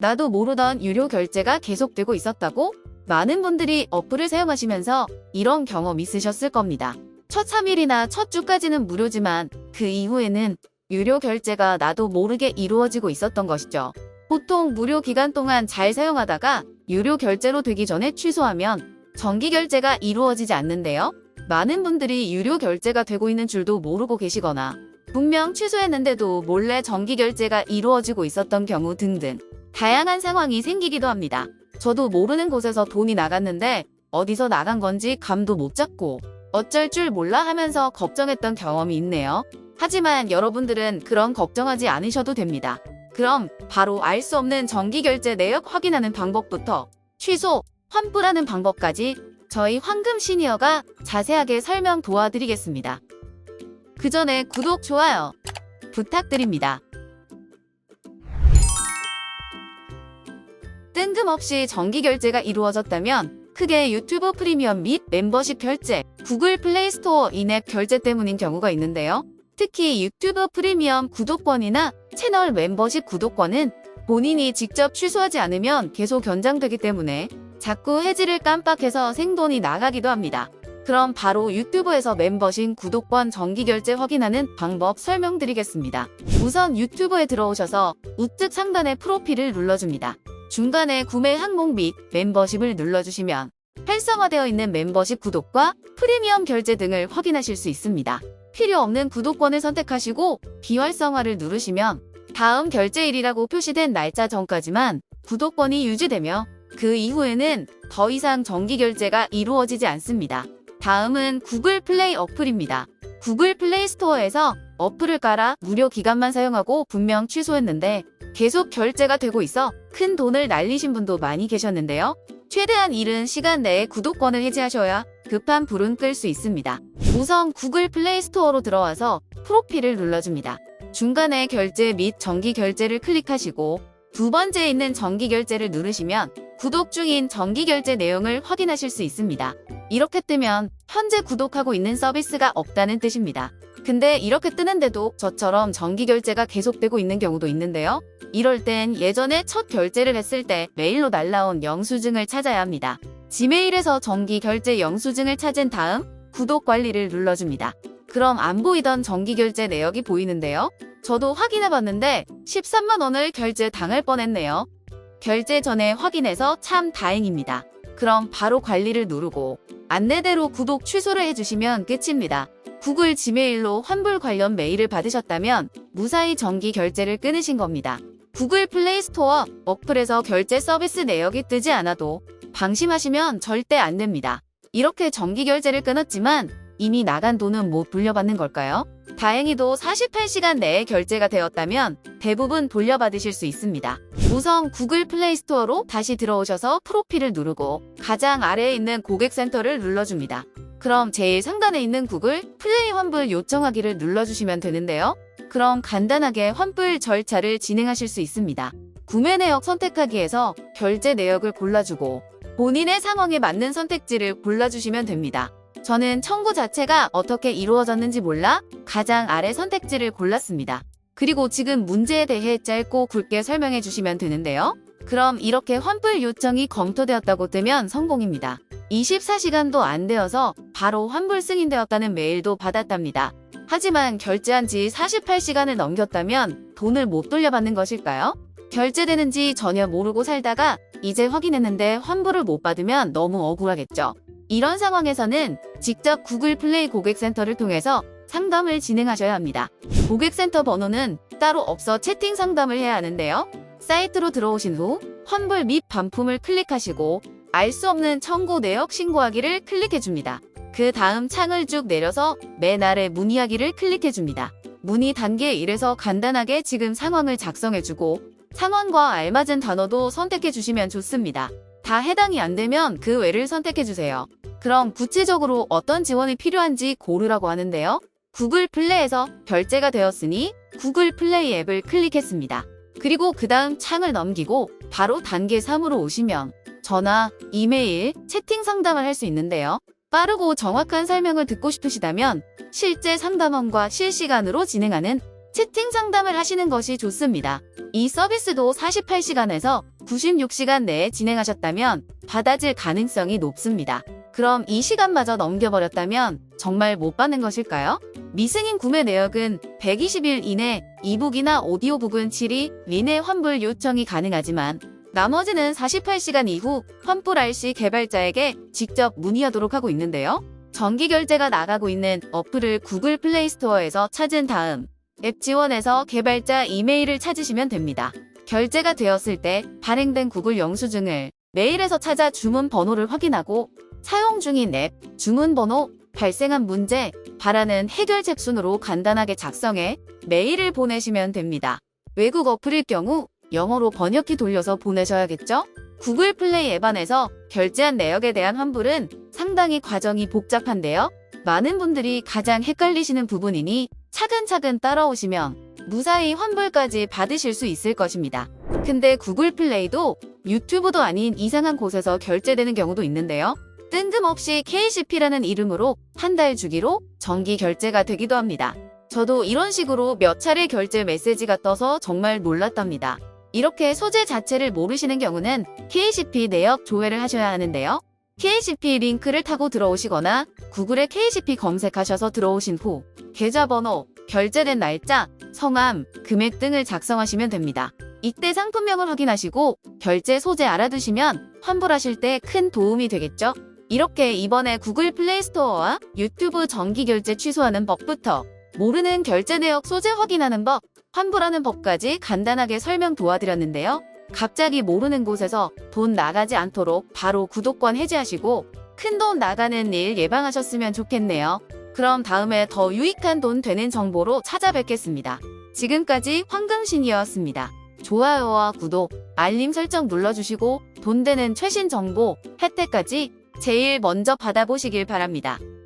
나도 모르던 유료 결제가 계속되고 있었다고? 많은 분들이 어플을 사용하시면서 이런 경험 있으셨을 겁니다. 첫 3일이나 첫 주까지는 무료지만 그 이후에는 유료 결제가 나도 모르게 이루어지고 있었던 것이죠. 보통 무료 기간 동안 잘 사용하다가 유료 결제로 되기 전에 취소하면 정기 결제가 이루어지지 않는데요. 많은 분들이 유료 결제가 되고 있는 줄도 모르고 계시거나 분명 취소했는데도 몰래 정기 결제가 이루어지고 있었던 경우 등등 다양한 상황이 생기기도 합니다. 저도 모르는 곳에서 돈이 나갔는데 어디서 나간 건지 감도 못 잡고 어쩔 줄 몰라 하면서 걱정했던 경험이 있네요. 하지만 여러분들은 그런 걱정하지 않으셔도 됩니다. 그럼 바로 알 수 없는 정기 결제 내역 확인하는 방법부터 취소, 환불하는 방법까지 저희 황금 시니어가 자세하게 설명 도와드리겠습니다. 그 전에 구독, 좋아요 부탁드립니다. 뜬금없이 정기 결제가 이루어졌다면 크게 유튜브 프리미엄 및 멤버십 결제, 구글 플레이 스토어 인앱 결제 때문인 경우가 있는데요. 특히 유튜브 프리미엄 구독권이나 채널 멤버십 구독권은 본인이 직접 취소하지 않으면 계속 연장되기 때문에 자꾸 해지를 깜빡해서 생돈이 나가기도 합니다. 그럼 바로 유튜브에서 멤버십 구독권 정기 결제 확인하는 방법 설명드리겠습니다. 우선 유튜브에 들어오셔서 우측 상단의 프로필을 눌러줍니다. 중간에 구매 항목 및 멤버십을 눌러주시면 활성화되어 있는 멤버십 구독과 프리미엄 결제 등을 확인하실 수 있습니다. 필요 없는 구독권을 선택하시고 비활성화를 누르시면 다음 결제일이라고 표시된 날짜 전까지만 구독권이 유지되며 그 이후에는 더 이상 정기 결제가 이루어지지 않습니다. 다음은 구글 플레이 어플입니다. 구글 플레이 스토어에서 어플을 깔아 무료 기간만 사용하고 분명 취소했는데 계속 결제가 되고 있어 큰 돈을 날리신 분도 많이 계셨는데요. 최대한 이른 시간 내에 구독권을 해지하셔야 급한 불은 끌 수 있습니다. 우선 구글 플레이 스토어로 들어와서 프로필을 눌러줍니다. 중간에 결제 및 정기 결제를 클릭하시고 두 번째에 있는 정기 결제를 누르시면 구독 중인 정기 결제 내용을 확인하실 수 있습니다. 이렇게 뜨면 현재 구독하고 있는 서비스가 없다는 뜻입니다. 근데 이렇게 뜨는데도 저처럼 정기 결제가 계속되고 있는 경우도 있는데요. 이럴 땐 예전에 첫 결제를 했을 때 메일로 날라온 영수증을 찾아야 합니다. 지메일에서 정기 결제 영수증을 찾은 다음 구독 관리를 눌러줍니다. 그럼 안 보이던 정기 결제 내역이 보이는데요. 저도 확인해 봤는데 13만 원을 결제 당할 뻔했네요. 결제 전에 확인해서 참 다행입니다. 그럼 바로 관리를 누르고 안내대로 구독 취소를 해주시면 끝입니다. 구글 지메일로 환불 관련 메일을 받으셨다면 무사히 정기 결제를 끊으신 겁니다. 구글 플레이 스토어 어플에서 결제 서비스 내역이 뜨지 않아도 방심하시면 절대 안 됩니다. 이렇게 정기 결제를 끊었지만 이미 나간 돈은 못 돌려받는 걸까요? 다행히도 48시간 내에 결제가 되었다면 대부분 돌려받으실 수 있습니다. 우선 구글 플레이 스토어로 다시 들어오셔서 프로필을 누르고 가장 아래에 있는 고객센터를 눌러줍니다. 그럼 제일 상단에 있는 구글 플레이 환불 요청하기를 눌러주시면 되는데요. 그럼 간단하게 환불 절차를 진행하실 수 있습니다. 구매 내역 선택하기에서 결제 내역을 골라주고 본인의 상황에 맞는 선택지를 골라주시면 됩니다. 저는 청구 자체가 어떻게 이루어졌는지 몰라 가장 아래 선택지를 골랐습니다. 그리고 지금 문제에 대해 짧고 굵게 설명해 주시면 되는데요. 그럼 이렇게 환불 요청이 검토되었다고 뜨면 성공입니다. 24시간도 안 되어서 바로 환불 승인되었다는 메일도 받았답니다. 하지만 결제한 지 48시간을 넘겼다면 돈을 못 돌려받는 것일까요? 결제되는지 전혀 모르고 살다가 이제 확인했는데 환불을 못 받으면 너무 억울하겠죠. 이런 상황에서는 직접 구글 플레이 고객센터를 통해서 상담을 진행하셔야 합니다. 고객센터 번호는 따로 없어 채팅 상담을 해야 하는데요. 사이트로 들어오신 후 환불 및 반품을 클릭하시고 알 수 없는 청구 내역 신고하기를 클릭해줍니다. 그 다음 창을 쭉 내려서 맨 아래 문의하기를 클릭해줍니다. 문의 단계 1에서 간단하게 지금 상황을 작성해주고 상황과 알맞은 단어도 선택해주시면 좋습니다. 다 해당이 안 되면 그 외를 선택해주세요. 그럼 구체적으로 어떤 지원이 필요한지 고르라고 하는데요. 구글 플레이에서 결제가 되었으니 구글 플레이 앱을 클릭했습니다. 그리고 그 다음 창을 넘기고 바로 단계 3으로 오시면 전화, 이메일, 채팅 상담을 할 수 있는데요. 빠르고 정확한 설명을 듣고 싶으시다면 실제 상담원과 실시간으로 진행하는 채팅 상담을 하시는 것이 좋습니다. 이 서비스도 48시간에서 96시간 내에 진행하셨다면 받아질 가능성이 높습니다. 그럼 이 시간마저 넘겨버렸다면 정말 못 받는 것일까요? 미승인 구매 내역은 120일 이내 이북이나 오디오북은 7일 이내 환불 요청이 가능하지만 나머지는 48시간 이후 환불할 시 개발자에게 직접 문의하도록 하고 있는데요. 정기 결제가 나가고 있는 어플을 구글 플레이 스토어에서 찾은 다음 앱 지원에서 개발자 이메일을 찾으시면 됩니다. 결제가 되었을 때 발행된 구글 영수증을 메일에서 찾아 주문 번호를 확인하고 사용 중인 앱, 주문 번호, 발생한 문제, 바라는 해결책 순으로 간단하게 작성해 메일을 보내시면 됩니다. 외국 어플일 경우 영어로 번역기 돌려서 보내셔야겠죠? 구글 플레이 앱 안에서 결제한 내역에 대한 환불은 상당히 과정이 복잡한데요. 많은 분들이 가장 헷갈리시는 부분이니 차근차근 따라오시면 무사히 환불까지 받으실 수 있을 것입니다. 근데 구글 플레이도 유튜브도 아닌 이상한 곳에서 결제되는 경우도 있는데요. 뜬금없이 KCP라는 이름으로 한 달 주기로 정기 결제가 되기도 합니다. 저도 이런 식으로 몇 차례 결제 메시지가 떠서 정말 놀랐답니다. 이렇게 소재 자체를 모르시는 경우는 KCP 내역 조회를 하셔야 하는데요. KCP 링크를 타고 들어오시거나 구글에 KCP 검색하셔서 들어오신 후 계좌번호, 결제된 날짜, 성함, 금액 등을 작성하시면 됩니다. 이때 상품명을 확인하시고 결제 소재 알아두시면 환불하실 때 큰 도움이 되겠죠? 이렇게 이번에 구글 플레이 스토어와 유튜브 정기 결제 취소하는 법부터 모르는 결제 내역 소재 확인하는 법, 환불하는 법까지 간단하게 설명 도와드렸는데요. 갑자기 모르는 곳에서 돈 나가지 않도록 바로 구독권 해지하시고 큰 돈 나가는 일 예방하셨으면 좋겠네요. 그럼 다음에 더 유익한 돈 되는 정보로 찾아뵙겠습니다. 지금까지 황금신이었습니다. 좋아요와 구독, 알림 설정 눌러주시고 돈 되는 최신 정보, 혜택까지 제일 먼저 받아보시길 바랍니다.